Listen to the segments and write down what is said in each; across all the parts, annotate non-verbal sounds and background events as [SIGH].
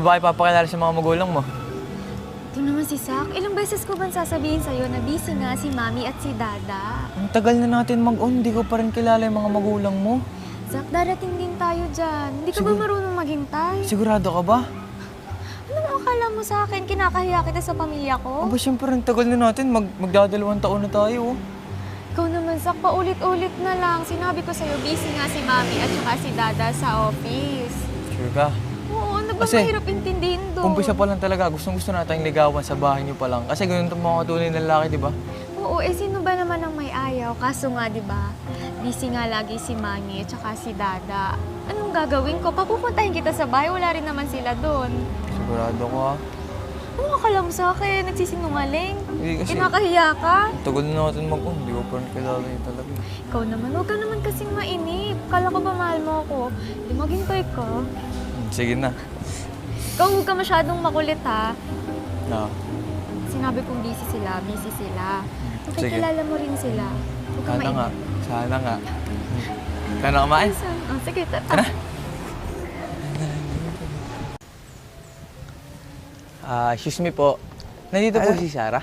mo ba ipapakilala sa mga magulang mo? Ito naman si Sak. Ilang beses ko bang sasabihin sa'yo na busy nga si Mami at si Dada? Ang tagal na natin mag-on, di ko pa rin kilala yung mga magulang mo. Sak, darating din tayo dyan. Hindi ka ba marunong maghintay? Sigurado ka ba? Ano mo akala mo sa akin? Kinakahiya kita sa pamilya ko? Aba, syempre, ang tagal na natin. Mag magdadalawang taon na tayo. oh. Ikaw naman, Sak, paulit-ulit na lang. Sinabi ko sa'yo, busy nga si Mami at saka si Dada sa office. Sure ka? Ano ba Kasi, mahirap intindihin doon? Umpisa pa lang talaga, gustong gusto natin ligawan sa bahay niyo pa lang. Kasi ganun itong mga tunay na lalaki, di ba? Oo, eh sino ba naman ang may ayaw? Kaso nga, di ba, busy nga lagi si Mami at saka si Dada. Anong gagawin ko? Papupuntahin kita sa bahay, wala rin naman sila doon. Sigurado ko ha. Ano akala mo sa akin? Nagsisinungaling? Hindi kasi, Kinakahiya ka? tagal na natin mag-on. Di ko pa rin kilala yun talaga. Ikaw naman, huwag ka naman kasing mainip. Kala ko ba mahal mo ako? Di maghintay ka. Hmm, Sige na. Ikaw huwag ka masyadong makulit ha. Na. Sinabi kong busy sila, busy sila. Sige. Makikilala mo rin sila. Huwag ka Sana nga. Sana nga. Hmm. Kaya na kumain? Oh, sige, tara. Ah, excuse me po. Nandito po si Sarah.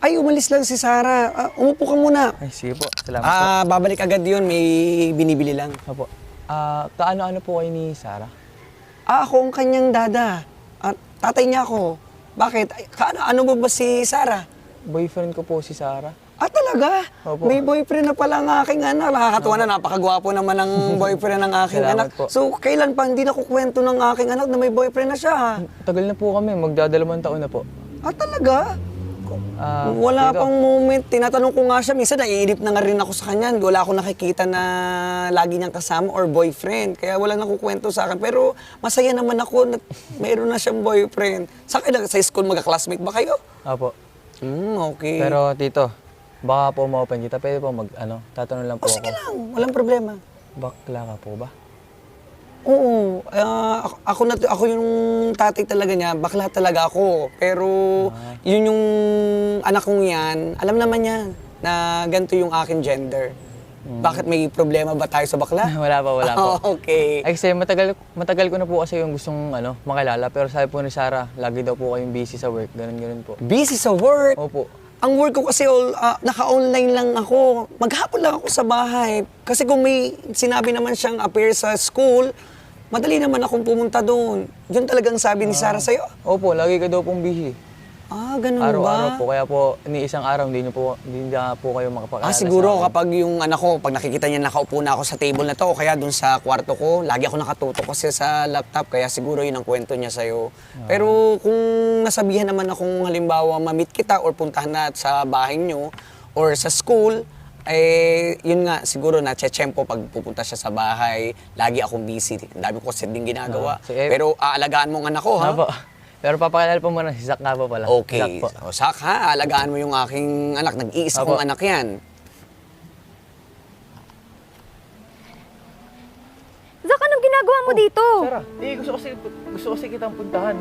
Ay, umalis lang si Sarah. Ah, umupo ka muna. Ay, sige po. Salamat po. Ah, babalik agad yun. May binibili lang. Opo. Ah, kaano-ano po kayo ni Sarah? Ah, ako ang kanyang dada. At tatay niya ako. Bakit? Ay, kaano, ano ba ba si Sarah? Boyfriend ko po si Sarah. Ah, talaga? Opo. May boyfriend na pala ang aking anak. Nakakatuwa na, napakagwapo naman ng [LAUGHS] boyfriend ng aking Salamat anak. po. So, kailan pa hindi nakukwento ng aking anak na may boyfriend na siya? ha? Tagal na po kami. Magdadalawang taon na po. Ah, talaga? Ah, Wala dito. pang moment. Tinatanong ko nga siya, minsan naiinip na nga rin ako sa kanya. Wala akong nakikita na lagi niyang kasama or boyfriend. Kaya wala nakukwento sa akin. Pero masaya naman ako na mayroon na siyang boyfriend. Sa akin, sa school, magka-classmate ba kayo? Opo. Hmm, okay. Pero tito, baka po ma-open kita. Pwede po mag, ano, tatanong lang po oh, sige ako. lang. Walang problema. Bakla ka po ba? Oo. ah, ako, ako, na, ako yung tatay talaga niya. Bakla talaga ako. Pero yun yung anak kong yan. Alam naman niya na ganito yung akin gender. Bakit may problema ba tayo sa bakla? [LAUGHS] wala pa, wala po. Oh, [LAUGHS] okay. Ay, kasi matagal, matagal ko na po kasi yung gustong ano, makilala. Pero sabi po ni Sarah, lagi daw po kayong busy sa work. Ganun, ganun po. Busy sa work. Opo. Ang work ko kasi all, ah, naka-online lang ako. Maghapon lang ako sa bahay. Kasi kung may sinabi naman siyang appear sa school, madali naman akong pumunta doon. Yun talagang sabi ni Sarah sa'yo. Opo, lagi ka daw pong busy. Ah, ganun Araw-araw ba? po. Kaya po, ni isang araw, hindi, niyo po, hindi na po kayo makapakilala Ah, siguro sa akin. kapag yung anak ko, pag nakikita niya nakaupo na ako sa table na to, o kaya dun sa kwarto ko, lagi ako nakatutok kasi sa laptop, kaya siguro yun ang kwento niya sa'yo. Pero kung nasabihan naman akong halimbawa ma-meet kita or puntahan na sa bahay niyo or sa school, eh, yun nga, siguro na tsempo pag pupunta siya sa bahay, lagi akong busy. Ang dami ko kasi din ginagawa. Ah, sige. Pero aalagaan mo ang anak ko, ha? Opo. Pero papakilala po muna, si Zach nga po pala. Zach Okay. po. O, sak ha, alagaan mo yung aking anak. Nag-iisa Apo. kong anak yan. Zak, anong ginagawa mo dito? Sarah, eh, gusto kasi, gusto kasi kitang puntahan.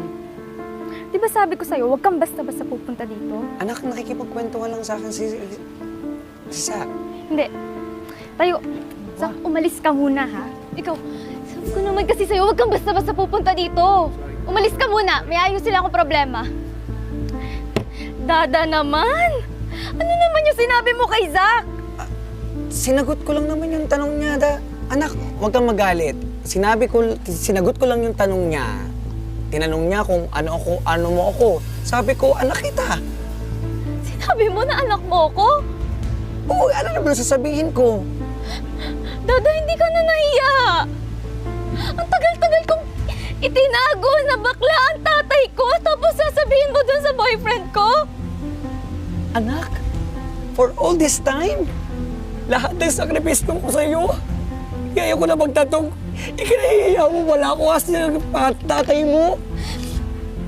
Di ba sabi ko sa'yo, huwag kang basta-basta pupunta dito? Anak, nakikipagkwentuhan lang sa akin si, Sak. Hindi. Tayo, Zak, umalis ka muna ha. Ikaw, sabi ko naman kasi sa'yo, huwag kang basta-basta pupunta dito. Umalis ka muna, may ayos sila akong problema. Dada naman! Ano naman yung sinabi mo kay Zak? Sinagot ko lang naman yung tanong niya. Da. Anak, huwag kang magalit. Sinabi ko, sinagot ko lang yung tanong niya. Tinanong niya kung ano ako, ano mo ako. Sabi ko, anak kita. Sinabi mo na anak mo ko? Oo, ano naman sasabihin ko? Dada, hindi ka na nahiya. Ang tagal-tagal kong itinago na bakla ang tatay ko, tapos sasabihin mo dun sa boyfriend ko? Anak, for all this time, lahat ng sakripisyo ko sa iyo, kaya ko na magtatong, ikinahihiya mo wala ako kasi ng tatay mo.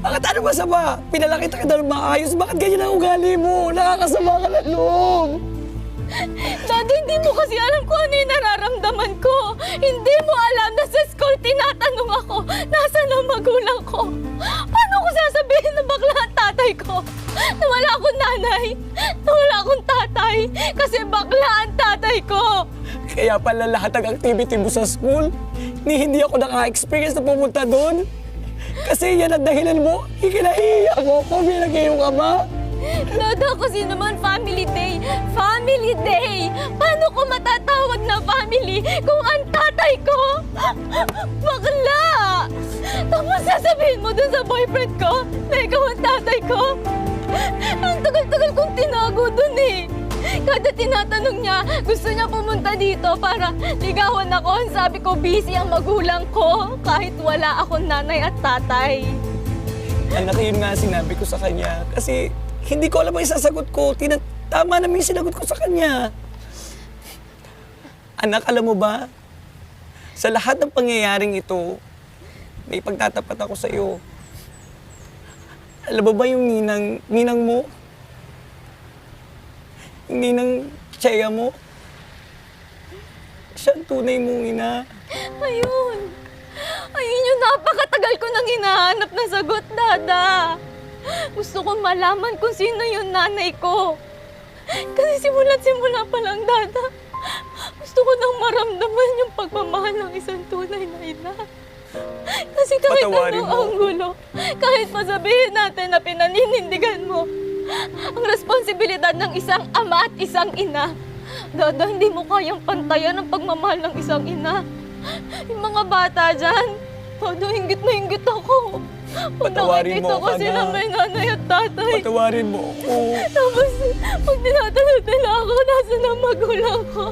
Bakit ano masama? Pinalaki kita ng maayos, bakit ganyan ang ugali mo? Nakakasama ka ng loob. Hindi mo alam na sa school tinatanong ako, nasan ang magulang ko? Paano ko sasabihin na bakla ang tatay ko? Na wala akong nanay, na wala akong tatay, kasi bakla ang tatay ko. Kaya pala lahat ng activity mo sa school, ni hindi ako naka-experience na pumunta doon. Kasi yan ang dahilan mo. Ikinahiya mo ako bilang iyong ama. Dada, kasi naman family day. Family day! Paano ko matatawag na family kung ang tatay ko? Bakla! Tapos sasabihin mo dun sa boyfriend ko na ikaw ang tatay ko? Ang tagal-tagal kong tinago dun eh. Kada tinatanong niya, gusto niya pumunta dito para ligawan ako. Ang sabi ko, busy ang magulang ko kahit wala akong nanay at tatay. Anak, yun nga sinabi ko sa kanya. Kasi hindi ko alam ang isasagot ko. Tina tama naman yung sinagot ko sa kanya. Anak, alam mo ba? Sa lahat ng pangyayaring ito, may pagtatapat ako sa iyo. Alam mo ba yung ninang, ninang mo? Yung ninang tsaya mo? Siya ang tunay mong ina. Ayun. Ayun yung napakatagal ko nang hinahanap na sagot, Dada. Gusto ko malaman kung sino yung nanay ko. Kasi simula't simula pa lang, Dada. Gusto ko nang maramdaman yung pagmamahal ng isang tunay na ina. Kasi kahit Patawarin anong mo. anggulo, kahit masabihin natin na pinaninindigan mo, ang responsibilidad ng isang ama at isang ina, Dada, hindi mo kayang pantayan ang pagmamahal ng isang ina. Yung mga bata dyan, Dada, hinggit na hinggit ako. Patawarin mo ko ako, sila anak. may nanay at tatay. Patawarin mo ako. Tapos, pag tinatanong nila ako, nasa na magulang ko.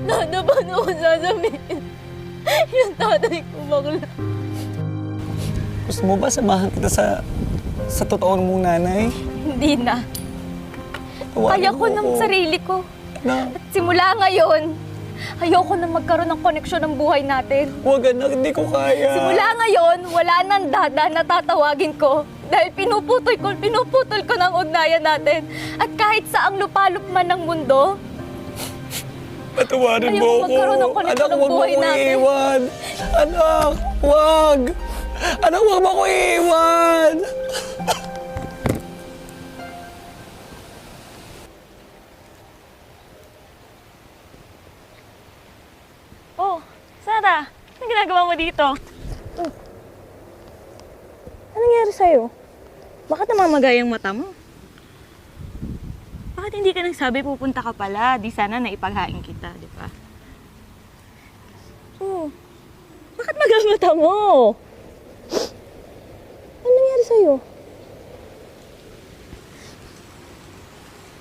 Dada, paano ko sasabihin? Yung tatay ko bakla. Gusto mo ba samahan kita sa sa totoong mong nanay? Hindi na. Tawarin Kaya ko ng ako. sarili ko. Na, At simula ngayon, ayoko na magkaroon ng koneksyon ng buhay natin. huwag anak, hindi ko kaya. Simula ngayon, wala nang dada na tatawagin ko. Dahil pinuputol ko, pinuputol ko ng ugnayan natin. At kahit saang lupalop man ng mundo, Patawarin Ayaw mo ko ako. magkaroon ng koneksyon Anak, ng huwag mo buhay ko natin. iiwan. Anak, huwag. Anak, huwag mo ko iiwan. Mo dito? Ano nangyari sa'yo? Bakit namamagay ang mata mo? Bakit hindi ka nagsabi pupunta ka pala? Di sana naipaghain kita, di ba? Oh, bakit magang mata mo? Ano nangyari sa'yo?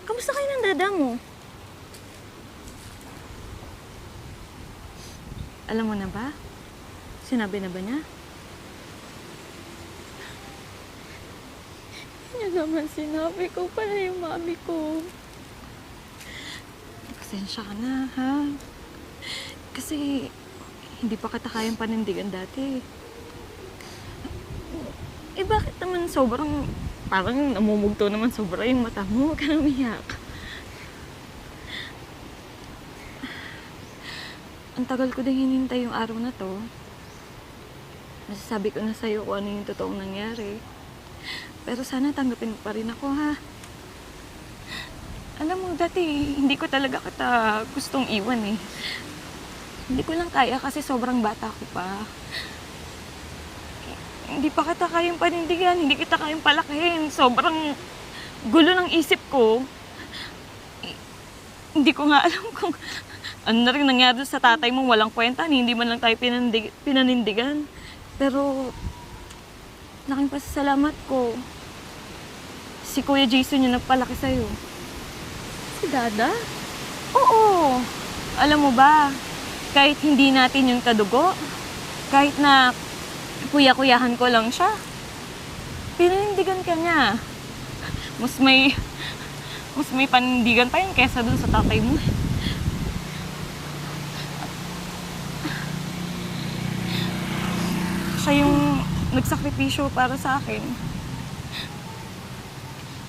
Kamusta kayo ng dada mo? Alam mo na ba? Sinabi na ba niya? Hindi naman sinabi ko pala yung mami ko. Pasensya ka na, ha? Kasi hindi pa kita kayang panindigan dati. Eh bakit naman sobrang, parang namumugto naman sobra yung mata mo? Huwag ka nang umiyak. Ang tagal ko din hinintay yung araw na to. Masasabi ko na sa'yo kung ano yung totoong nangyari. Pero sana tanggapin mo pa rin ako, ha? Alam mo, dati hindi ko talaga kita gustong iwan eh. Hindi ko lang kaya kasi sobrang bata ko pa. Hindi pa kita kayang panindigan, hindi kita kayang palakihin. Sobrang gulo ng isip ko. Eh, Hindi ko nga [LAUGHS] alam kung ano na rin nangyari sa tatay mo, walang kwenta, hindi man lang tayo pinanindigan. Pero, laking pasasalamat ko. Si Kuya Jason yung nagpalaki sa'yo. Si Dada? Oo. Alam mo ba, kahit hindi natin yung kadugo, kahit na kuya-kuyahan ko lang siya, pinanindigan ka niya. Mas may, mas may panindigan pa yun kesa dun sa tatay mo. Siya yung nagsakripisyo para sa akin.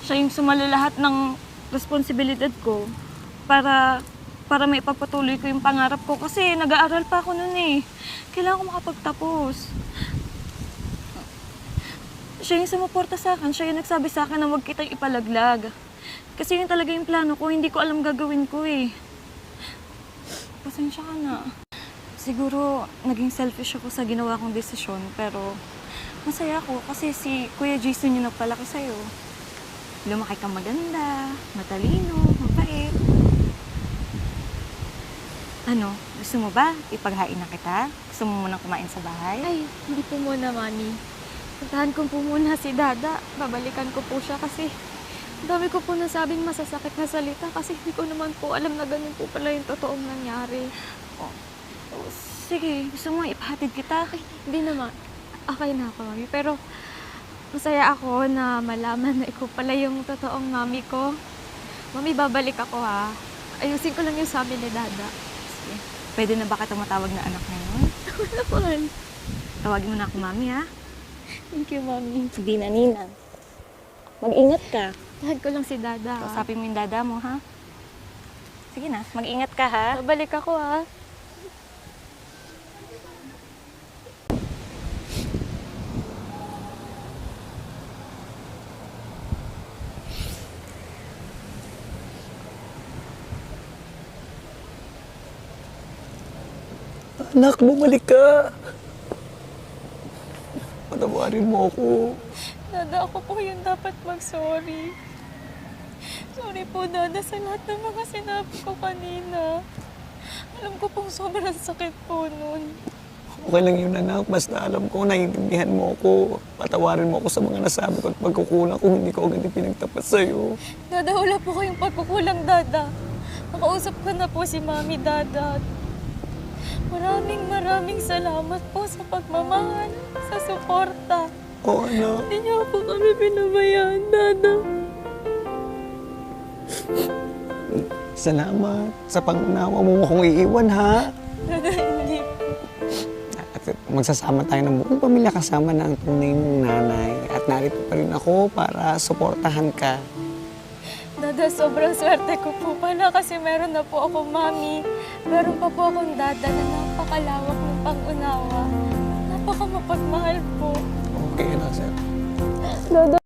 Siya yung sumalo lahat ng responsibilidad ko para para may ipagpatuloy ko yung pangarap ko kasi nag-aaral pa ako noon eh. Kailangan ko makapagtapos. Siya yung sumuporta sa akin. Siya yung nagsabi sa akin na huwag kitang ipalaglag. Kasi yun talaga yung plano ko. Hindi ko alam gagawin ko eh. Pasensya ka na. Siguro naging selfish ako sa ginawa kong desisyon, pero masaya ako kasi si Kuya Jason yung nagpalaki sa'yo. Lumaki kang maganda, matalino, mabait. Ano, gusto mo ba ipaghain na kita? Gusto mo munang kumain sa bahay? Ay, hindi po muna, Mami. Puntahan ko po muna si Dada. Babalikan ko po siya kasi dami ko po nasabing masasakit na salita kasi hindi ko naman po alam na ganun po pala yung totoong nangyari. Oh, sige, gusto mo ipahatid kita? Ay, hindi naman. Okay na ako, Mami. Pero masaya ako na malaman na ikaw pala yung totoong mami ko. Mami, babalik ako ha. Ayusin ko lang yung sabi ni Dada. Sige. Pwede na ba kita matawag na anak ngayon? Naman. Tawagin mo na ako mami, ha? Thank you, Mami. Hindi na, Nina. Mag-ingat ka. Tahad ko lang si Dada. Kausapin mo yung dada mo, ha? Sige na, mag-ingat ka, ha? Babalik ako ha. Anak, bumalik ka. Patawarin mo ako. Dada, ako po yung dapat mag-sorry. Sorry po, Dada, sa lahat ng mga sinabi ko kanina. Alam ko pong sobrang sakit po nun. Okay lang yun, anak. Basta alam ko, naiintindihan mo ako. Patawarin mo ako sa mga nasabi ko at pagkukulang kung hindi ko agad pinagtapat sa'yo. Dada, wala po kayong pagkukulang, Dada. Nakausap ko na po si Mami, Dada. Maraming maraming salamat po sa pagmamahal, sa suporta. Oo, anak. Hindi niyo po kami pinabayaan, Dada. Salamat sa pangunawa mo akong iiwan, ha? Dada, hindi po. At magsasama tayo ng buong pamilya kasama na ang tunay mong nanay. At narito pa rin ako para suportahan ka. Dada, sobrang swerte ko po pala kasi meron na po akong mami. Meron pa po akong dada na napakalawak ng pangunawa. Napaka mapagmahal po. Okay na, sir. Dada,